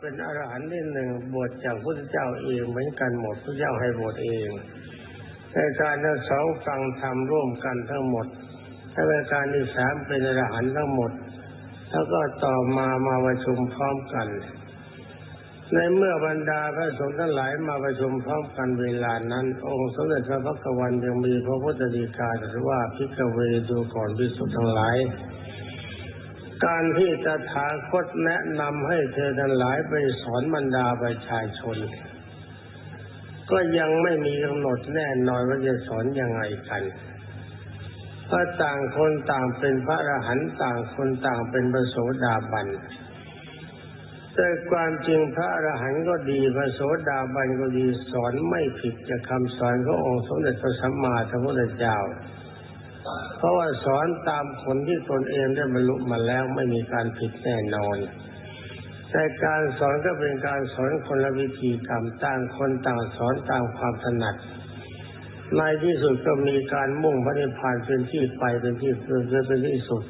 เป็นอรหันต์ที่หนึ่งบวชจากพระเจ้าเองเหมือนกันหมดพระเจ้าให้บวชเองในการทั้งสองฟังธรรมร่วมกันทั้งหมดและในการที่สามเป็นอรหันต์ทั้งหมด แล้วก็ต่อมามาประชุมพร้อมกัน ในเมื่อบรรดาพระสงฆ์ทั้งหลายมาประชุมพร้อมกันเวลานั้น องค์สมเด็จพระพักตวันยังมีพระพุทธดีกาตรัสว่าพิกเวดูก่อนพิสุทธ์ทั้งหลาย การที่ตถาคตแนะนำให้เธอทั้งหลายไปสอนบรรดาประชาชน ก็ยังไม่มีกำหนดแน่นอนว่าจะสอนยังไงกันเพราะต่างคนต่างเป็นพระอรหันต์ต่างคนต่างเป็นพระโสดาบันแต่ความจริงพระอรหันต์ก็ดีพระโสดาบันก็ดีสอนไม่ผิดจากคำสอนขององค์สมเด็จพระสัมมาสัมพุทธเจ้า เพราะว่าสอนตามคนที่ตนเองได้บรรลุมาแล้วไม่มีการผิดแน่นอน แต่การสอนก็เป็นการสอนคนละวิธีกรรมต่างคนต่างสอนตามความถนัดในที่สุดก็มีการมุ่งพระนิพพานเป็นที่ไปเป็นที่เพื่อเป็นที่สุด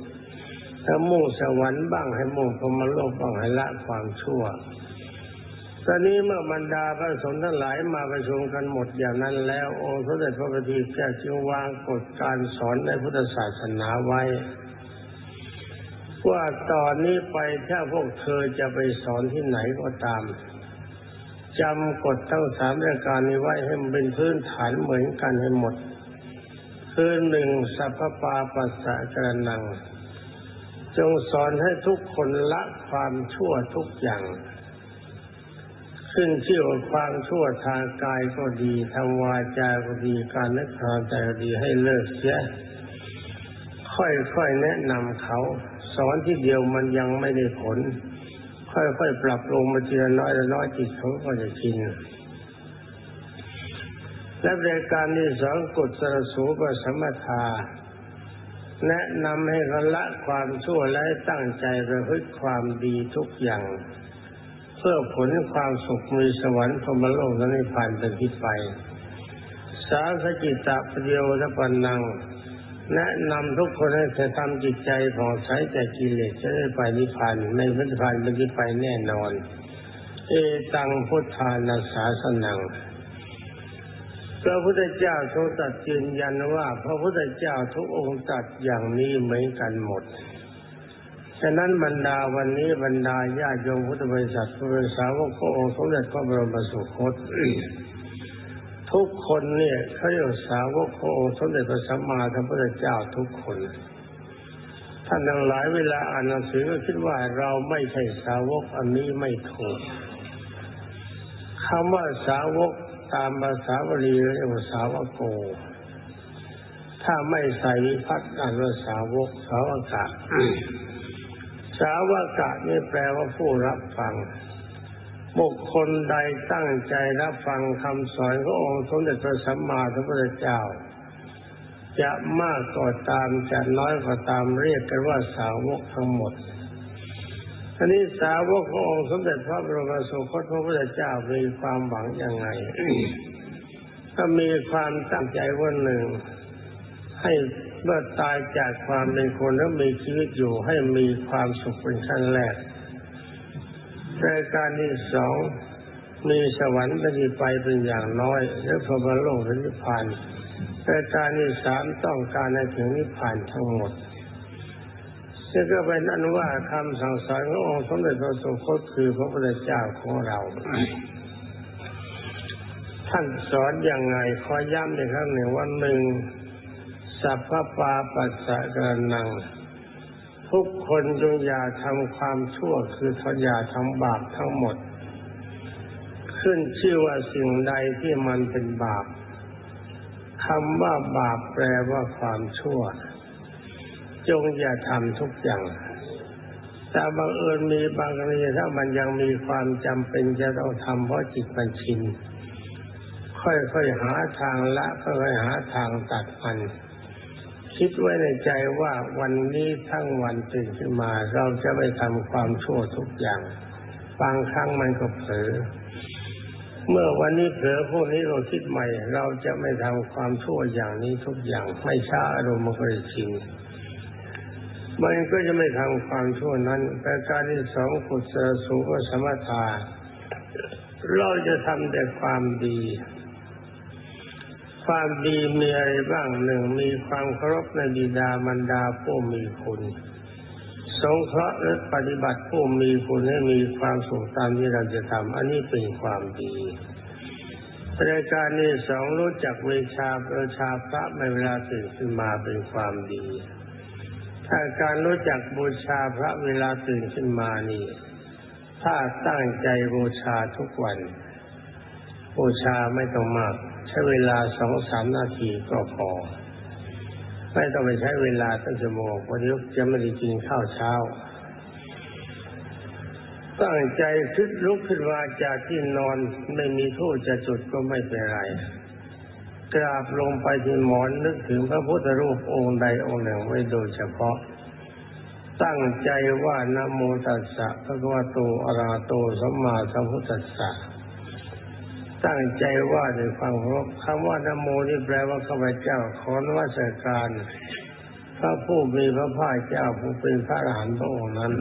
ถ้ามุ่งสวรรค์บ้างให้มุ่งพรหมโลกบ้างให้ละความชั่ว ตอนนี้เมื่อบรรดาพระสงฆ์ทั้งหลายมาประชุมกันหมดอย่างนั้นแล้ว องค์สมเด็จพระบัณฑิตแก้วจึงวางกฎการสอนในพุทธศาสนาไว้ ว่าตอนนี้ไปถ้าพวกเธอจะไปสอนที่ไหนก็ตามจำกฎทั้งสามรายการนี้ไว้ให้มันเป็นพื้นฐานเหมือนกันให้หมด คือหนึ่งสัพพปาปัสสะกระนัง จงสอนให้ทุกคนละความชั่วทุกอย่าง ขึ้นชื่อว่าความชั่วทางกายก็ดีทางวาจาก็ดีการนึกทางใจก็ดีให้เลิกเสียค่อยๆแนะนำเขา สอนที่เดียวมันยังไม่ได้ผล ค่อยๆปรับลงมาทีละน้อยละน้อยจิตเขาก็จะชินและรายการที่สองกฎสรสูปสมถาแนะนำให้เขาละความชั่วและตั้งใจประพฤติความดีทุกอย่าง เพื่อผลความสุขมีสวรรค์พมโลกและนิพพานเป็นที่ไป สาสจิตตปเดียวและปันนัง แนะนำทุกคนให้จะทำจิตใจผ่องใสจากกิเลสจะได้ไปนิพพานในนิพพานเป็นที่ไปแน่นอน เอตังพุทธานาสาสนังพระพุทธเจ้าทรงตรัสยืนยันว่า พระพุทธเจ้าทุกองค์ตรัสอย่างนี้เหมือนกันหมด ฉะนั้นบรรดาวันนี้บรรดาญาโยมพุทธบริษัทพระสาวกพระองค์สมเด็จพระบรมสุคตทุกคนเนี่ยเขาเรียกสาวกพระองค์สมเด็จพระสัมมาสัมพุทธเจ้าทุกคน ท่านทั้งหลายเวลาอ่านหนังสือก็คิดว่าเราไม่ใช่สาวกอันนี้ไม่ถูกคำว่าสาวกตามภาษาบาลีเรียกว่าสาวกโก ถ้าไม่ใส่วิพัฒน์อ่านว่าสาวกสาวกะ สาวกะนี่แปลว่าผู้รับฟัง บุคคลใดตั้งใจรับฟังคำสอนขององค์สมเด็จพระสัมมาสัมพุทธเจ้า จะมากก็ตามจะน้อยก็ตามเรียกกันว่าสาวกทั้งหมดทีนี้สาวกขององค์สมเด็จพระบรมสุคตพระพุทธเจ้ามีความหวังยังไงก็มีความตั้งใจว่าหนึ่งให้ เมื่อตายจากความเป็นคนแล้วมีชีวิตอยู่ให้มีความสุขเป็นขั้นแรกรายการที่สองมีสวรรค์เป็นที่ไปเป็นอย่างน้อยและพระบรมโลกเป็นนิพพานรายการที่สามต้องการให้ถึงนิพพานทั้งหมดนี่ก็เป็นอันว่าคำสั่งสอนขององค์สมเด็จพระสุคตคือพระพุทธเจ้าของเรา ท่านสอนอย่างไงขอย้ำอีกครั้งหนึ่งว่าหนึ่ง สัพพปาปัสสะกรนัง ทุกคนจงอย่าทำความชั่วคือทอย่าทำบาปทั้งหมด ขึ้นชื่อว่าสิ่งใดที่มันเป็นบาปคำว่าบาปแปลว่าความชั่ว จงอย่าทำทุกอย่างแต่บังเอิญมีบางกรณีถ้ามันยังมีความจำเป็นจะต้องทำเพราะจิตมันชิน ค่อยๆหาทางละค่อยๆหาทางตัดมัน คิดไว้ในใจว่าวันนี้ทั้งวันตื่นขึ้นมา เราจะไม่ทำความชั่วทุกอย่างบางครั้งมันก็เผลอเมื่อวันนี้เผลอพวกนี้เราคิดใหม่ เราจะไม่ทำความชั่วอย่างนี้ทุกอย่าง ไม่ช้าอารมณ์มันก็จะชินมันก็จะไม่ทำความชั่วนั้นแต่การที่สองกุศลสูงสมถาเราจะทำแต่ความดี ความดีมีอะไรบ้างหนึ่งมีความเคารพในบิดามารดาผู้มีคุณสงเคราะห์และปฏิบัติผู้มีคุณให้มีความสุขตามที่เราจะทำอันนี้เป็นความดีรายการที่สองรู้จักเวชาประชาพระในเวลาตื่นขึ้นมาเป็นความดีถ้าการรู้จักบูชาพระเวลาตื่นขึ้นมานี่ ถ้าตั้งใจบูชาทุกวันบูชาไม่ต้องมาก ใช้เวลาสองสามนาทีก็พอ ไม่ต้องไปใช้เวลาตั้งชั่วโมงวันนี้จะไม่ได้กินข้าวเช้า ตั้งใจคิดลุกขึ้นมาจากที่นอนไม่มีโทู่จะจุดก็ไม่เป็นไรกราบลงไปที่หมอนนึกถึงพระพุทธรูปองค์ใดองค์หนึ่งไว้โดยเฉพาะ ตั้งใจว่านะโมตัสสะพระคัมภโตอะระหะโตสัมมาสัมพุทธัสสะ ตั้งใจว่าในความเคารพคำว่านโมนี่แปลว่าข้าพเจ้าขอนวัสการพระผู้มีพระภาคเจ้าผู้เป็นพระอรหันต์พระองค์นั้น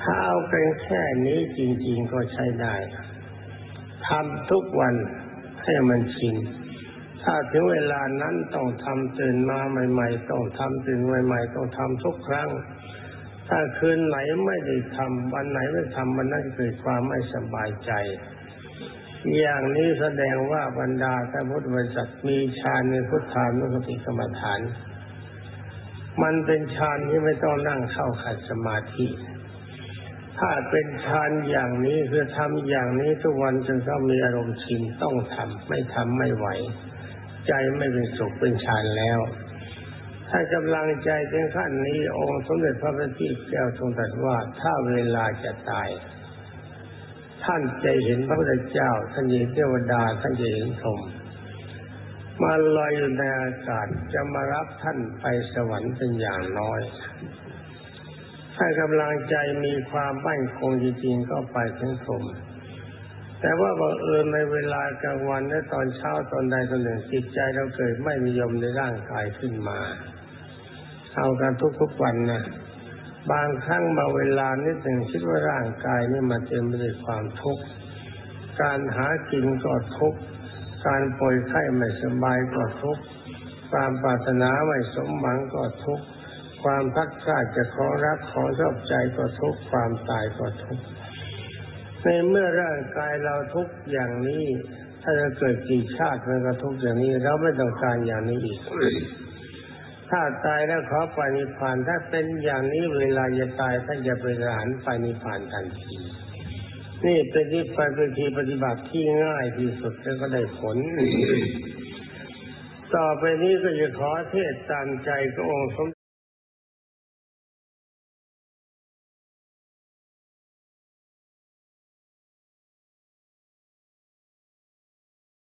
ถ้าเอาเป็นแค่นี้จริง ๆก็ใช้ได้ทำทุกวันให้มันชินถ้าถึงเวลานั้นต้องทำตื่นมาใหม่ ๆ ต้องทำตื่นใหม่ ๆ ต้องทำทุกครั้ง ถ้าคืนไหนไม่ได้ทำวันไหนไม่ทำมันนั่นเกิดความไม่สบายใจ อย่างนี้แสดงว่าบรรดาท่านพุทธบริษัทมีฌานในพุทธานุสติกรรมฐาน มันเป็นฌานที่ไม่ต้องนั่งเข้าขัดสมาธิ ถ้าเป็นฌานอย่างนี้คือทำอย่างนี้ทุกวันจนต้องมีอารมณ์ชินต้องทำไม่ทำไม่ไหว ใจไม่เป็นสุขเป็นฌานแล้ว ถ้ากำลังใจถึงขั้นนี้องค์สมเด็จพระบัณฑิตแก้วทรงตรัสว่าถ้าเวลาจะตาย ท่านจะเห็นพระพุทธเจ้าท่านเห็นเทวดาท่านจะเห็นพรหมมาลอยอยู่ในอากาศจะมารับท่านไปสวรรค์เป็นอย่างน้อย ถ้ากำลังใจมีความมั่นคงจริงๆก็ไปถึงพรหมแต่ว่าบังเอิญในเวลากลางวันและตอนเช้าตอนใดตอนหนึ่งจิตใจเราเกิดไม่นิยมในร่างกายขึ้นมา เอากันทุกๆวันนะบางครั้งบางเวลานิดหนึ่งคิดว่าร่างกายนี่มันเต็มไปด้วยความทุกข์การหากินก็ทุกข์การป่วยไข้ไม่สบายก็ทุกข์ความปรารถนาไม่สมหวังก็ทุกข์ความพัดพลาดจากของรักของชอบใจก็ทุกข์ความตายก็ทุกข์ในเมื่อร่างกายเราทุกข์อย่างนี้ ถ้าจะเกิดกี่ชาติมันก็ทุกข์อย่างนี้เราไม่ต้องการอย่างนี้อีก ถ้าตายแล้วขอไปนิพพาน ถ้าเป็นอย่างนี้เวลาจะตายท่านจะเป็นอรหันต์ไปนิพพานทันทีนี่เป็นที่ปฏิทีปฏิบัติที่ง่ายที่สุดแล้วก็ได้ผล ต่อไปนี้ก็จะขอเทศตามใจก็องค์สม